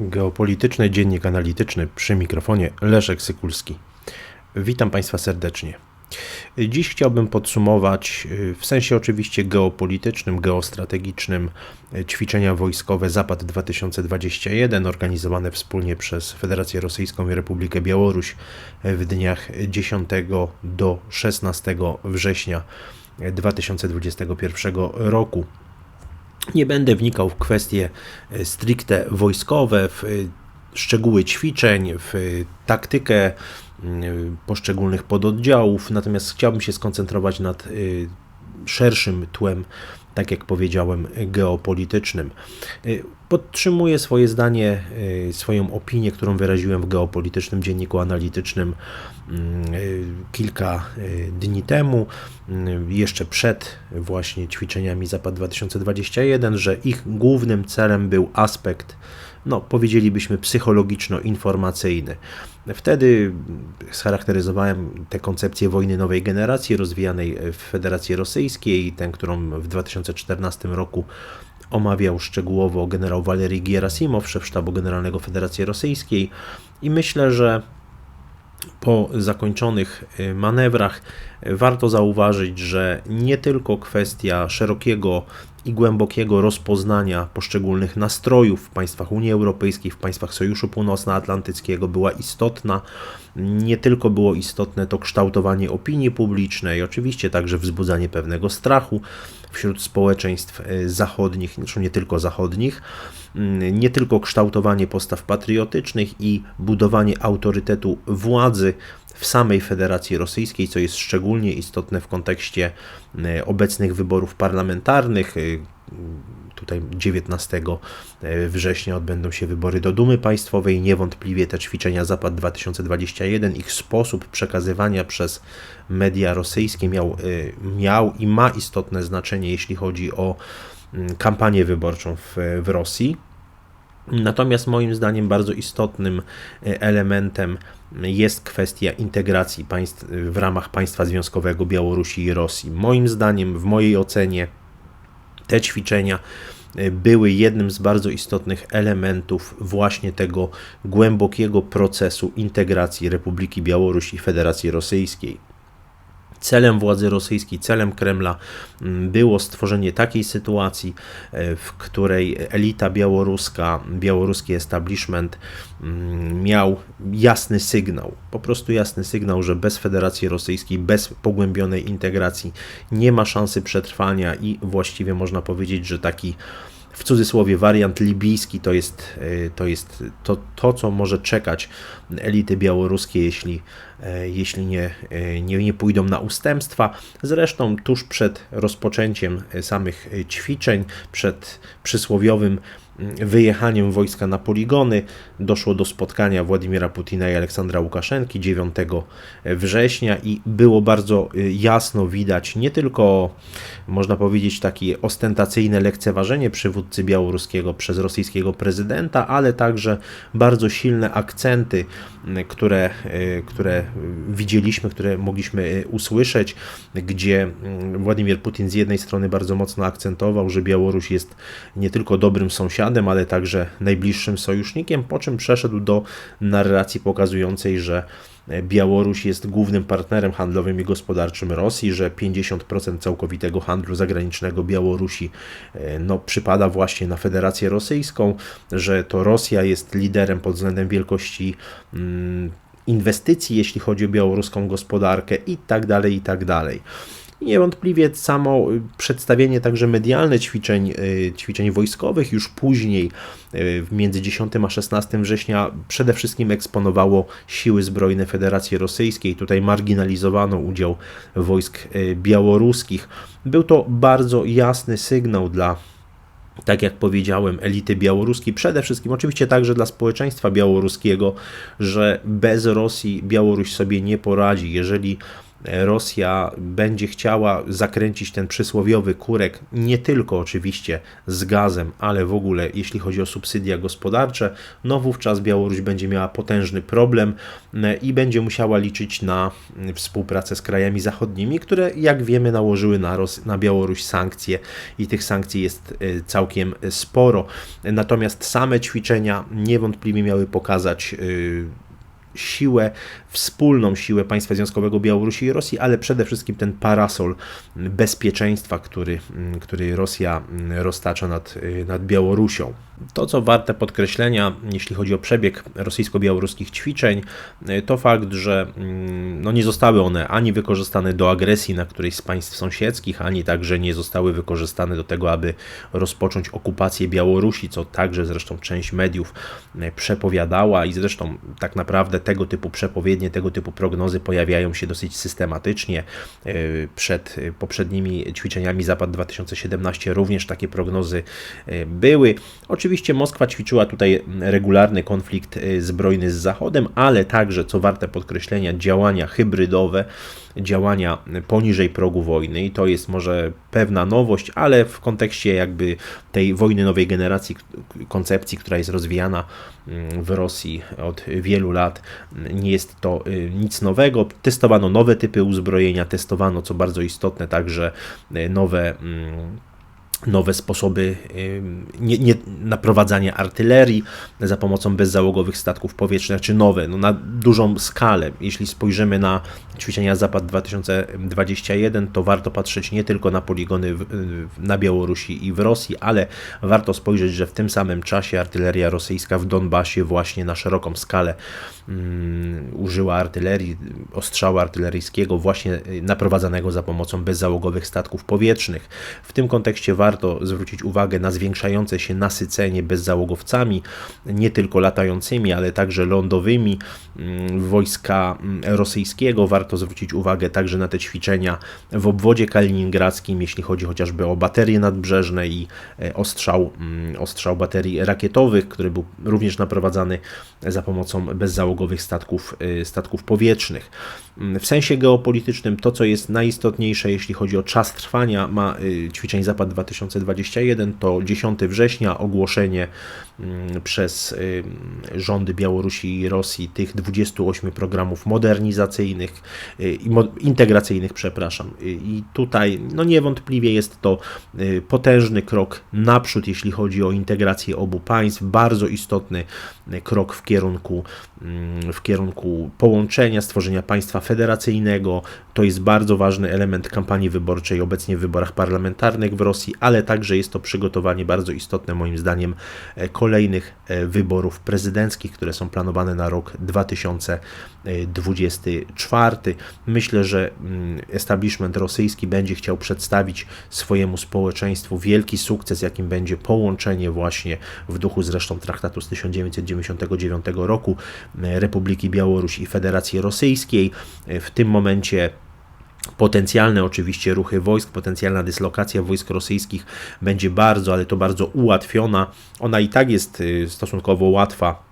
Geopolityczny Dziennik Analityczny przy mikrofonie Leszek Sykulski. Witam Państwa serdecznie. Dziś chciałbym podsumować, w sensie oczywiście geopolitycznym, geostrategicznym, ćwiczenia wojskowe Zapad 2021, organizowane wspólnie przez Federację Rosyjską i Republikę Białoruś w dniach 10 do 16 września 2021 roku. Nie będę wnikał w kwestie e, stricte wojskowe, w e, szczegóły ćwiczeń, w taktykę mm, poszczególnych pododdziałów, natomiast chciałbym się skoncentrować nad e, szerszym tłem tak jak powiedziałem, geopolitycznym. Y, podtrzymuję swoje zdanie, y, swoją opinię, którą wyraziłem w geopolitycznym dzienniku analitycznym mm, y, kilka dni temu, jeszcze przed właśnie ćwiczeniami Zapad 2021, że ich głównym celem był aspekt no, powiedzielibyśmy, psychologiczno-informacyjny. Wtedy scharakteryzowałem tę koncepcję wojny nowej generacji rozwijanej w Federacji Rosyjskiej, tę, którą w 2014 roku omawiał szczegółowo generał Walery Gierasimow, szef sztabu generalnego Federacji Rosyjskiej i myślę, że po zakończonych y, manewrach warto zauważyć, że nie tylko kwestia szerokiego i głębokiego rozpoznania poszczególnych nastrojów w państwach Unii Europejskiej, w państwach Sojuszu Północnoatlantyckiego była istotna. Nie tylko było istotne to kształtowanie opinii publicznej, oczywiście także wzbudzanie pewnego strachu wśród społeczeństw e, zachodnich, zresztą nie tylko zachodnich, mm, nie tylko kształtowanie postaw patriotycznych i budowanie autorytetu władzy w samej Federacji Rosyjskiej, co jest szczególnie istotne w kontekście e, obecnych wyborów parlamentarnych. E, tutaj 19 e, września odbędą się wybory do Dumy Państwowej. Niewątpliwie te ćwiczenia Zapad 2021, ich sposób przekazywania przez media rosyjskie miał, miał i ma istotne znaczenie, jeśli chodzi o mm, kampanię wyborczą w, w Rosji. Natomiast moim zdaniem bardzo istotnym elementem jest kwestia integracji państw w ramach państwa związkowego Białorusi i Rosji. Moim zdaniem, w mojej ocenie, te ćwiczenia e, były jednym z bardzo istotnych elementów właśnie tego głębokiego procesu integracji Republiki Białorusi i Federacji Rosyjskiej. Celem władzy rosyjskiej, celem Kremla mm, było stworzenie takiej sytuacji, e, w której elita białoruska, białoruski establishment mm, miał jasny sygnał, po prostu jasny sygnał, że bez Federacji Rosyjskiej, bez pogłębionej integracji nie ma szansy przetrwania i właściwie można powiedzieć, że taki w cudzysłowie wariant libijski to jest, e, to, jest to, to, co może czekać elity białoruskie, jeśli, jeśli nie, e, nie, nie pójdą na ustępstwa. Zresztą tuż przed rozpoczęciem samych ćwiczeń, przed przysłowiowym wyjechaniem wojska na poligony doszło do spotkania Władimira Putina i Aleksandra Łukaszenki 9 września i było bardzo jasno widać nie tylko, można powiedzieć, takie ostentacyjne lekceważenie przywódcy białoruskiego przez rosyjskiego prezydenta, ale także bardzo silne akcenty, które, które widzieliśmy, które mogliśmy usłyszeć, gdzie Władimir Putin z jednej strony bardzo mocno akcentował, że Białoruś jest nie tylko dobrym sąsiadem, ale także najbliższym sojusznikiem, po czym przeszedł do narracji pokazującej, że Białoruś jest głównym partnerem handlowym i gospodarczym Rosji, że 50% całkowitego handlu zagranicznego Białorusi e, no, przypada właśnie na Federację Rosyjską, że to Rosja jest liderem pod względem wielkości mm, inwestycji, jeśli chodzi o białoruską gospodarkę i tak dalej, i tak dalej. Niewątpliwie samo przedstawienie także medialne ćwiczeń, y, ćwiczeń wojskowych już później, y, między 10 a 16 września, przede wszystkim eksponowało siły zbrojne Federacji Rosyjskiej. Tutaj marginalizowano udział wojsk y, białoruskich. Był to bardzo jasny sygnał dla tak jak powiedziałem, elity białoruskiej, przede wszystkim oczywiście także dla społeczeństwa białoruskiego, że bez Rosji Białoruś sobie nie poradzi. Jeżeli Rosja będzie chciała zakręcić ten przysłowiowy kurek nie tylko oczywiście z gazem, ale w ogóle jeśli chodzi o subsydia gospodarcze, no wówczas Białoruś będzie miała potężny problem i będzie musiała liczyć na współpracę z krajami zachodnimi, które jak wiemy nałożyły na, Ros- na Białoruś sankcje i tych sankcji jest y, całkiem sporo. Natomiast same ćwiczenia niewątpliwie miały pokazać y, siłę, wspólną siłę państwa związkowego Białorusi i Rosji, ale przede wszystkim ten parasol bezpieczeństwa, który, który Rosja roztacza nad, nad Białorusią. To, co warte podkreślenia, jeśli chodzi o przebieg rosyjsko-białoruskich ćwiczeń, to fakt, że no, nie zostały one ani wykorzystane do agresji na którejś z państw sąsiedzkich, ani także nie zostały wykorzystane do tego, aby rozpocząć okupację Białorusi, co także zresztą część mediów przepowiadała i zresztą tak naprawdę tego typu przepowiednie, tego typu prognozy pojawiają się dosyć systematycznie. E, przed poprzednimi ćwiczeniami Zapad 2017 również takie prognozy e, były. Oczywiście Moskwa ćwiczyła tutaj regularny konflikt e, zbrojny z Zachodem, ale także, co warte podkreślenia, działania hybrydowe działania poniżej progu wojny i to jest może pewna nowość, ale w kontekście jakby tej wojny nowej generacji, koncepcji, która jest rozwijana mm, w Rosji od wielu lat, nie jest to y, nic nowego. Testowano nowe typy uzbrojenia, testowano, co bardzo istotne, także y, nowe mm, nowe sposoby nie, nie, naprowadzania artylerii za pomocą bezzałogowych statków powietrznych, czy nowe, no na dużą skalę. Jeśli spojrzymy na ćwiczenia Zapad 2021, to warto patrzeć nie tylko na poligony w, na Białorusi i w Rosji, ale warto spojrzeć, że w tym samym czasie artyleria rosyjska w Donbasie właśnie na szeroką skalę um, użyła artylerii, ostrzału artyleryjskiego właśnie y, naprowadzanego za pomocą bezzałogowych statków powietrznych. W tym kontekście warto warto zwrócić uwagę na zwiększające się nasycenie bezzałogowcami, nie tylko latającymi, ale także lądowymi mm, wojska mm, rosyjskiego. Warto zwrócić uwagę także na te ćwiczenia w obwodzie kaliningradzkim, jeśli chodzi chociażby o baterie nadbrzeżne i e, ostrzał, mm, ostrzał baterii rakietowych, który był również naprowadzany za pomocą bezzałogowych statków, e, statków powietrznych. W sensie geopolitycznym to, co jest najistotniejsze, jeśli chodzi o czas trwania ma e, ćwiczeń Zapad 2000 2021 to 10 września ogłoszenie mm, przez rządy Białorusi i Rosji tych 28 programów modernizacyjnych integracyjnych, przepraszam. Y, I tutaj no niewątpliwie jest to potężny krok naprzód, jeśli chodzi o integrację obu państw, bardzo istotny krok w kierunku, mm, w kierunku połączenia, stworzenia państwa federacyjnego. To jest bardzo ważny element kampanii wyborczej obecnie w wyborach parlamentarnych w Rosji, ale także jest to przygotowanie bardzo istotne moim zdaniem e, kolejnych e, wyborów prezydenckich, które są planowane na rok 2024. Myślę, że mm, establishment rosyjski będzie chciał przedstawić swojemu społeczeństwu wielki sukces, jakim będzie połączenie właśnie w duchu zresztą traktatu z 1999 roku e, Republiki Białoruś i Federacji Rosyjskiej. W tym momencie Potencjalne oczywiście ruchy wojsk, potencjalna dyslokacja wojsk rosyjskich będzie bardzo, ale to bardzo ułatwiona. Ona i tak jest y, stosunkowo łatwa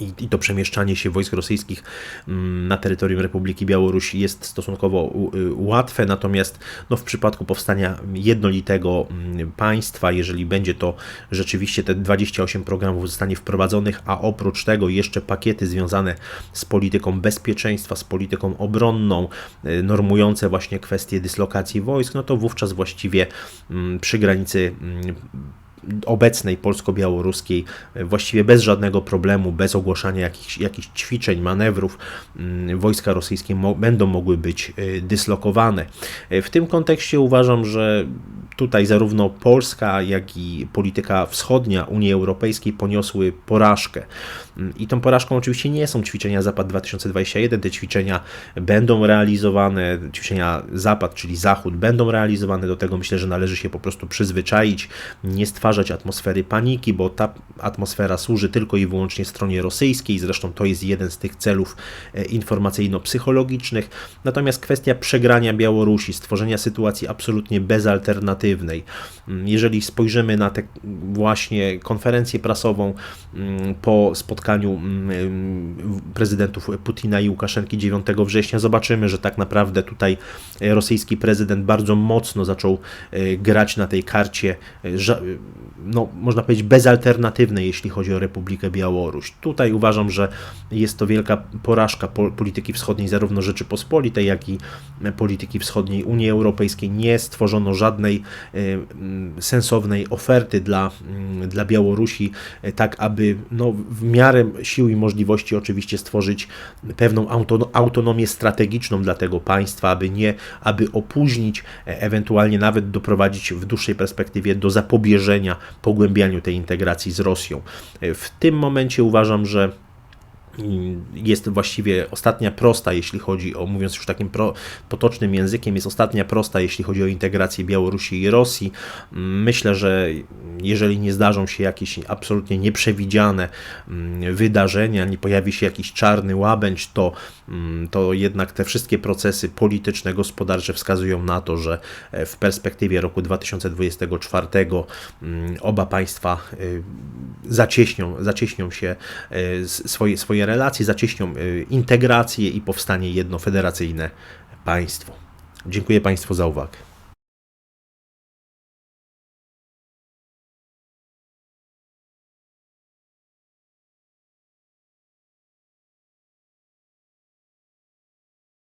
i, I, to przemieszczanie się wojsk rosyjskich mm, na terytorium Republiki Białorusi jest stosunkowo y, łatwe, natomiast no, w przypadku powstania jednolitego mm, państwa, jeżeli będzie to rzeczywiście te 28 programów zostanie wprowadzonych, a oprócz tego jeszcze pakiety związane z polityką bezpieczeństwa, z polityką obronną, y, normujące właśnie kwestie dyslokacji wojsk, no to wówczas właściwie mm, przy granicy obecnej polsko-białoruskiej e, właściwie bez żadnego problemu, bez ogłaszania jakichś, jakichś ćwiczeń, manewrów, mm, wojska rosyjskie mo będą mogły być e, dyslokowane. E, w tym kontekście uważam, że tutaj zarówno Polska, jak i polityka wschodnia Unii Europejskiej poniosły porażkę. I tą porażką oczywiście nie są ćwiczenia Zapad 2021, te ćwiczenia będą realizowane, ćwiczenia Zapad, czyli Zachód będą realizowane, do tego myślę, że należy się po prostu przyzwyczaić, nie stwarzać stwarzać atmosfery paniki, bo ta atmosfera służy tylko i wyłącznie stronie rosyjskiej, zresztą to jest jeden z tych celów e, informacyjno-psychologicznych. Natomiast kwestia przegrania Białorusi, stworzenia sytuacji absolutnie bezalternatywnej. Mm, Jeżeli spojrzymy na tę właśnie konferencję prasową mm, po spotkaniu mm, prezydentów Putina i Łukaszenki 9 września, zobaczymy, że tak naprawdę tutaj e, rosyjski prezydent bardzo mocno zaczął e, grać na tej karcie, no, można powiedzieć, bezalternatywnej, jeśli chodzi o Republikę Białoruś. Tutaj uważam, że jest to wielka porażka po- polityki wschodniej, zarówno Rzeczypospolitej, jak i e, polityki wschodniej Unii Europejskiej. Nie stworzono żadnej e, sensownej oferty dla, dla Białorusi, e, tak aby no, w miarę sił i możliwości oczywiście stworzyć pewną autono- autonomię strategiczną dla tego państwa, aby nie, aby opóźnić, ewentualnie nawet doprowadzić w dłuższej perspektywie do zapobieżenia pogłębianiu tej integracji z Rosją. E, W tym momencie uważam, że jest właściwie ostatnia prosta, jeśli chodzi o, mówiąc już takim pro, potocznym językiem, jest ostatnia prosta, jeśli chodzi o integrację Białorusi i Rosji. Myślę, że jeżeli nie zdarzą się jakieś absolutnie nieprzewidziane mm, wydarzenia, nie pojawi się jakiś czarny łabędź, to, mm, to jednak te wszystkie procesy polityczne, gospodarcze wskazują na to, że e, w perspektywie roku 2024 mm, oba państwa y, zacieśnią, zacieśnią się s- swoje, swoje relacje, zacieśnią y, integrację i powstanie jedno federacyjne państwo. Dziękuję Państwu za uwagę.